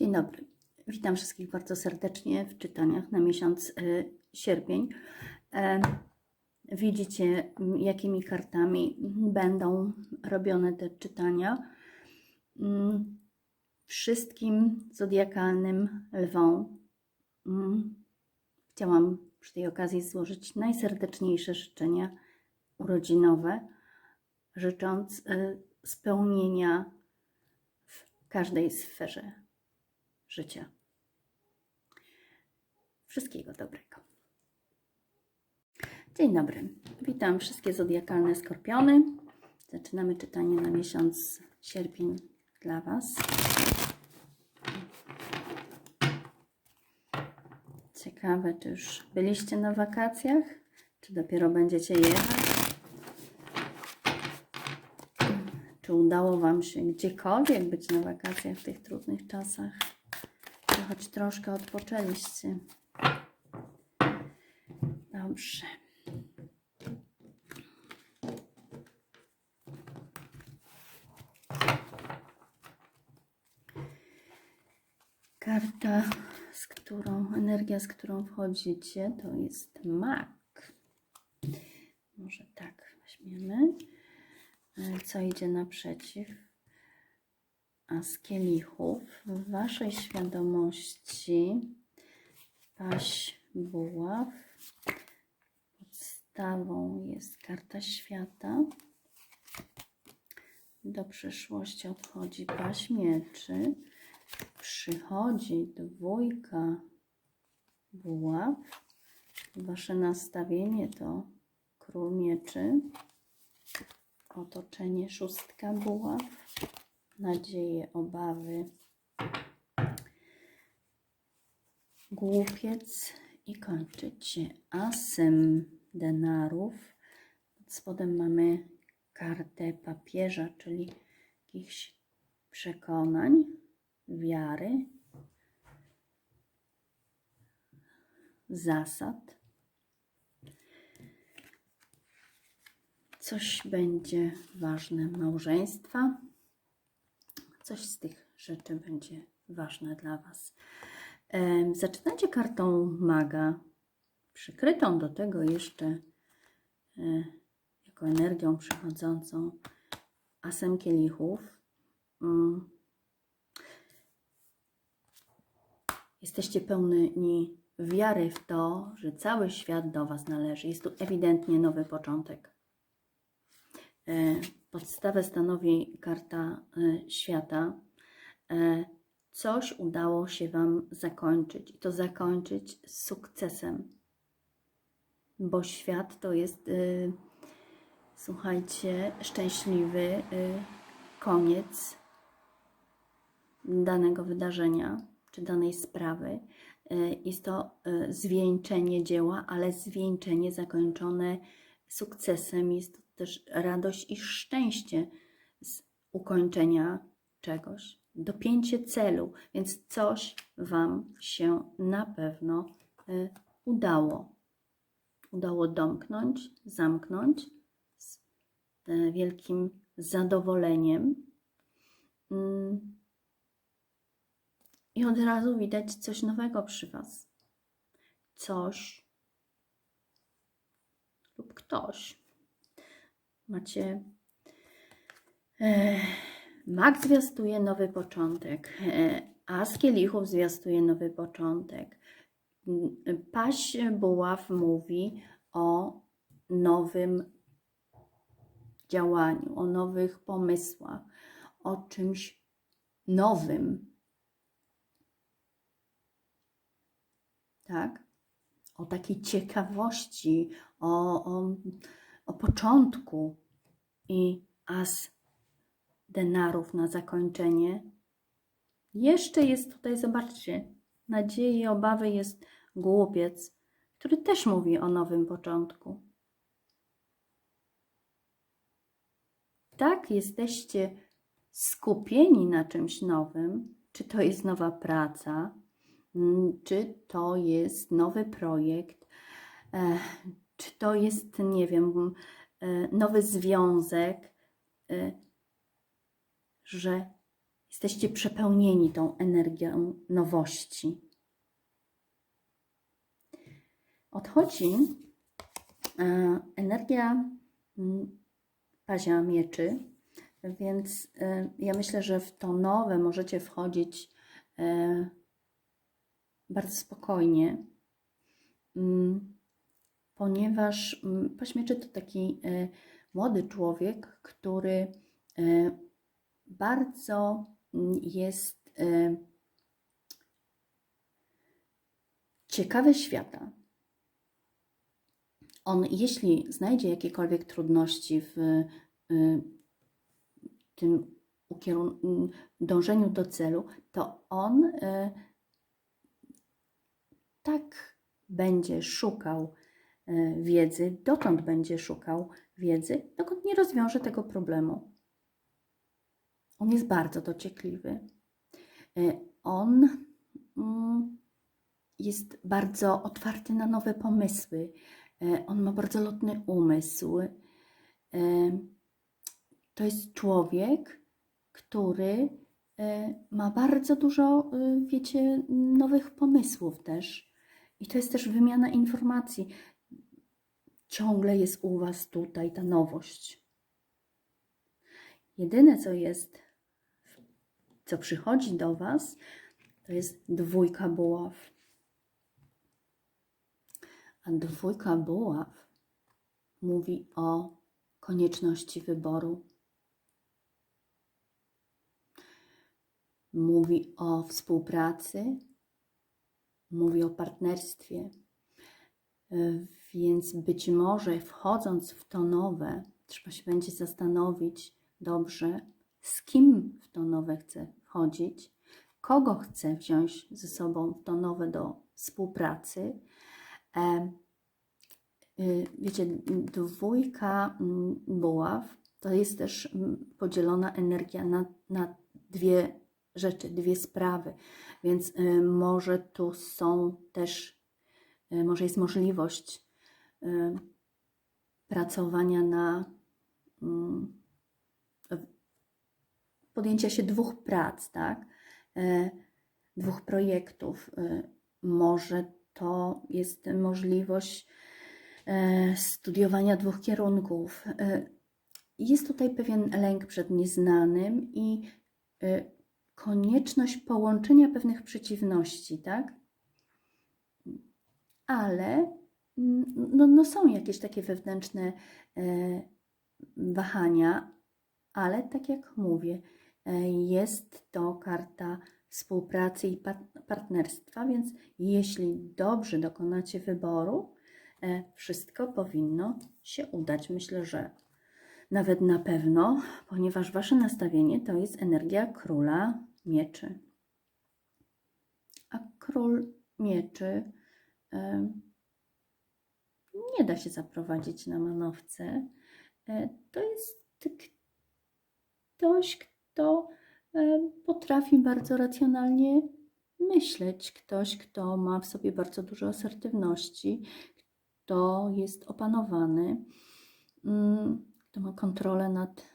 Dzień dobry. Witam wszystkich bardzo serdecznie w czytaniach na miesiąc y, sierpień. E, widzicie, jakimi kartami będą robione te czytania. Mm, Wszystkim zodiakalnym lwom mm, chciałam przy tej okazji złożyć najserdeczniejsze życzenia urodzinowe, życząc y, spełnienia w każdej sferze życia. Wszystkiego dobrego. Dzień dobry. Witam wszystkie zodiakalne skorpiony. Zaczynamy czytanie na miesiąc sierpień dla Was. Ciekawe, czy już byliście na wakacjach, czy dopiero będziecie jechać? Czy udało Wam się gdziekolwiek być na wakacjach w tych trudnych czasach? Choć troszkę odpoczęliście? Dobrze. Karta, z którą, energia, z którą wchodzicie, to jest mak. Może tak weźmiemy. Co idzie naprzeciw? A z kielichów w waszej świadomości paść buław. Podstawą jest karta świata. Do przyszłości odchodzi paść mieczy. Przychodzi dwójka buław. Wasze nastawienie to król mieczy. Otoczenie szóstka buław nadzieje, obawy, głupiec i kończycie asem denarów. Pod spodem mamy kartę papieża, czyli jakichś przekonań, wiary, zasad. Coś będzie ważne małżeństwa, coś z tych rzeczy będzie ważne dla Was. Zaczynacie kartą maga, przykrytą do tego jeszcze e, jako energią przychodzącą asem kielichów. Mm. Jesteście pełni wiary w to, że cały świat do Was należy. Jest tu ewidentnie nowy początek. Podstawę stanowi karta e, świata. E, Coś udało się Wam zakończyć i to zakończyć z sukcesem, bo świat to jest, e, słuchajcie, szczęśliwy koniec danego wydarzenia czy danej sprawy. Jest to zwieńczenie dzieła, ale zwieńczenie zakończone sukcesem. Jest to też radość i szczęście z ukończenia czegoś, dopięcie celu, więc coś Wam się na pewno e, udało. Udało domknąć, zamknąć z e, wielkim zadowoleniem. Mm. I od razu widać coś nowego przy Was. Coś lub ktoś. Macie. E, Mak zwiastuje nowy początek, e, a z kielichów zwiastuje nowy początek. M, Paść buław mówi o nowym działaniu, o nowych pomysłach, o czymś nowym. Tak? O takiej ciekawości, o, o, o początku. I as denarów na zakończenie. Jeszcze jest tutaj, zobaczcie, nadzieji, obawy jest głupiec, który też mówi o nowym początku. Tak, jesteście skupieni na czymś nowym, czy to jest nowa praca, mm, czy to jest nowy projekt, e, czy to jest, nie wiem, nowy związek, e, że Jesteście przepełnieni tą energią nowości. Odchodzi e, energia mm, pazia mieczy, więc e, ja myślę, że w to nowe możecie wchodzić e, bardzo spokojnie, mm, ponieważ mm, paź mieczy to taki e, młody człowiek, który e, bardzo mm, jest e, ciekawy świata. On, jeśli znajdzie jakiekolwiek trudności w tym ukierun- dążeniu do celu, to on tak będzie szukał wiedzy, dotąd będzie szukał wiedzy, dokąd nie rozwiąże tego problemu. On jest bardzo dociekliwy. Y, On mm, jest bardzo otwarty na nowe pomysły. E, On ma bardzo lotny umysł. E, To jest człowiek, który e, ma bardzo dużo, e, wiecie, nowych pomysłów też. I to jest też wymiana informacji. Ciągle jest u Was tutaj ta nowość. Jedyne, co jest, co przychodzi do Was, to jest dwójka buław. A dwójka buław mówi o konieczności wyboru. Mówi o współpracy, mówi o partnerstwie. Więc być może wchodząc w to nowe, trzeba się będzie zastanowić dobrze, z kim w to nowe chcę wchodzić, kogo chcę wziąć ze sobą w to nowe do współpracy. E, y, Wiecie, dwójka mm, buław to jest też mm, podzielona energia na, na dwie rzeczy, dwie sprawy. Więc y, może tu są też, y, może jest możliwość pracowania na mm, podjęcia się dwóch prac, tak? E, Dwóch projektów. E, Może to jest możliwość studiowania dwóch kierunków. Jest tutaj pewien lęk przed nieznanym i konieczność połączenia pewnych przeciwności, tak? Ale no, no są jakieś takie wewnętrzne e, wahania, ale tak jak mówię, e, jest to karta współpracy i pa- partnerstwa, więc jeśli dobrze dokonacie wyboru, e, wszystko powinno się udać. Myślę, że nawet na pewno, ponieważ wasze nastawienie to jest energia króla mieczy. A król mieczy nie da się zaprowadzić na manowce. E, To jest ktoś, kto e, potrafi bardzo racjonalnie myśleć, ktoś, kto ma w sobie bardzo dużo asertywności, kto jest opanowany, mm, kto ma kontrolę nad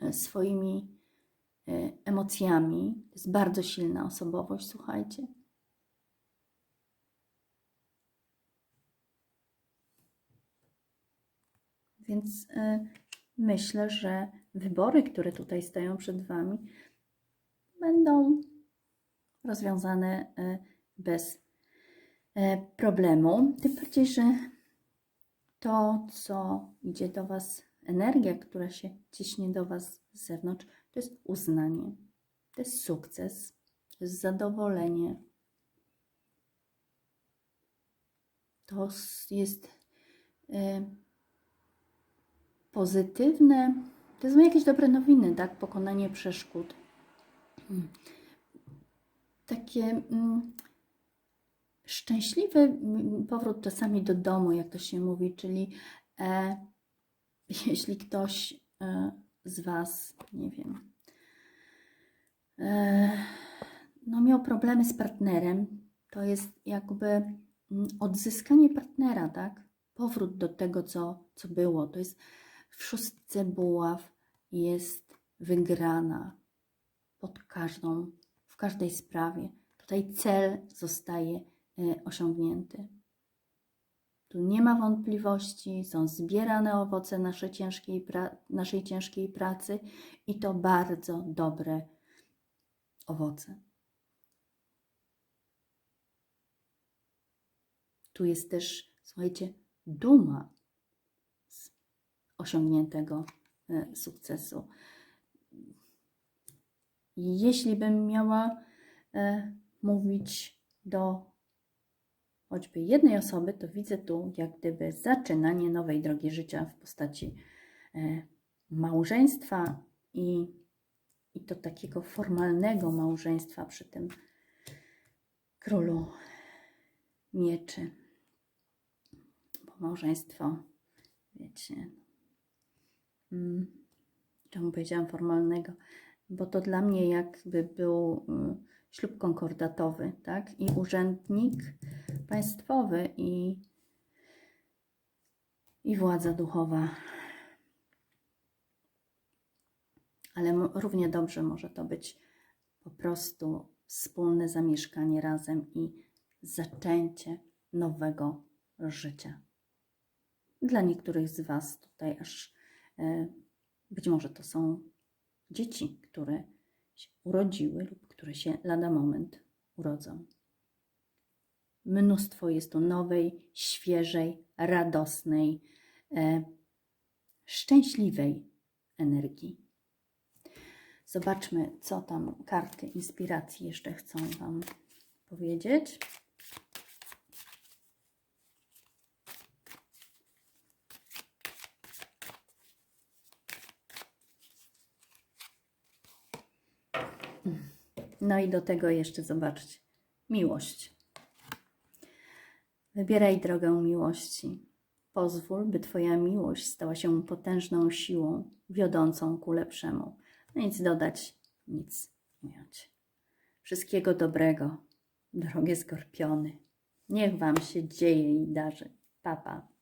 e, swoimi emocjami. To jest bardzo silna osobowość, słuchajcie. Więc e, myślę, że wybory, które tutaj stoją przed Wami, będą rozwiązane e, bez e, problemu. Tym bardziej, że to, co idzie do Was, energia, która się ciśnie do Was z zewnątrz, to jest uznanie, to jest sukces, to jest zadowolenie. To jest pozytywne, to są jakieś dobre nowiny, tak? Pokonanie przeszkód. Mm. Takie mm, szczęśliwy mm, powrót czasami do domu, jak to się mówi, czyli e, jeśli ktoś e, z Was, nie wiem, e, no miał problemy z partnerem, to jest jakby mm, odzyskanie partnera, tak? Powrót do tego, co, co było. To jest w szóstce buław jest wygrana, pod każdą, w każdej sprawie. Tutaj cel zostaje e, osiągnięty. Tu nie ma wątpliwości, są zbierane owoce naszej ciężkiej, naszej ciężkiej pracy i to bardzo dobre owoce. Tu jest też, słuchajcie, duma osiągniętego e, sukcesu. Jeśli bym miała e, mówić do choćby jednej osoby, to widzę tu jak gdyby zaczynanie nowej drogi życia w postaci e, małżeństwa i, i to takiego formalnego małżeństwa przy tym królu mieczy. Bo małżeństwo, wiecie, czemu powiedziałam formalnego? Bo to dla mnie jakby był y, ślub konkordatowy, tak? I urzędnik państwowy i, i władza duchowa. Ale równie dobrze może to być po prostu wspólne zamieszkanie razem i zaczęcie nowego życia. Dla niektórych z Was tutaj aż być może to są dzieci, które się urodziły lub które się lada moment urodzą. Mnóstwo jest tu nowej, świeżej, radosnej, e, szczęśliwej energii. Zobaczmy, co tam karty inspiracji jeszcze chcą Wam powiedzieć. No i do tego jeszcze zobaczcie. Miłość. Wybieraj drogę miłości. Pozwól, by Twoja miłość stała się potężną siłą wiodącą ku lepszemu. No nic dodać, nic ująć. Wszystkiego dobrego, drogie skorpiony. Niech Wam się dzieje i darzy. Papa.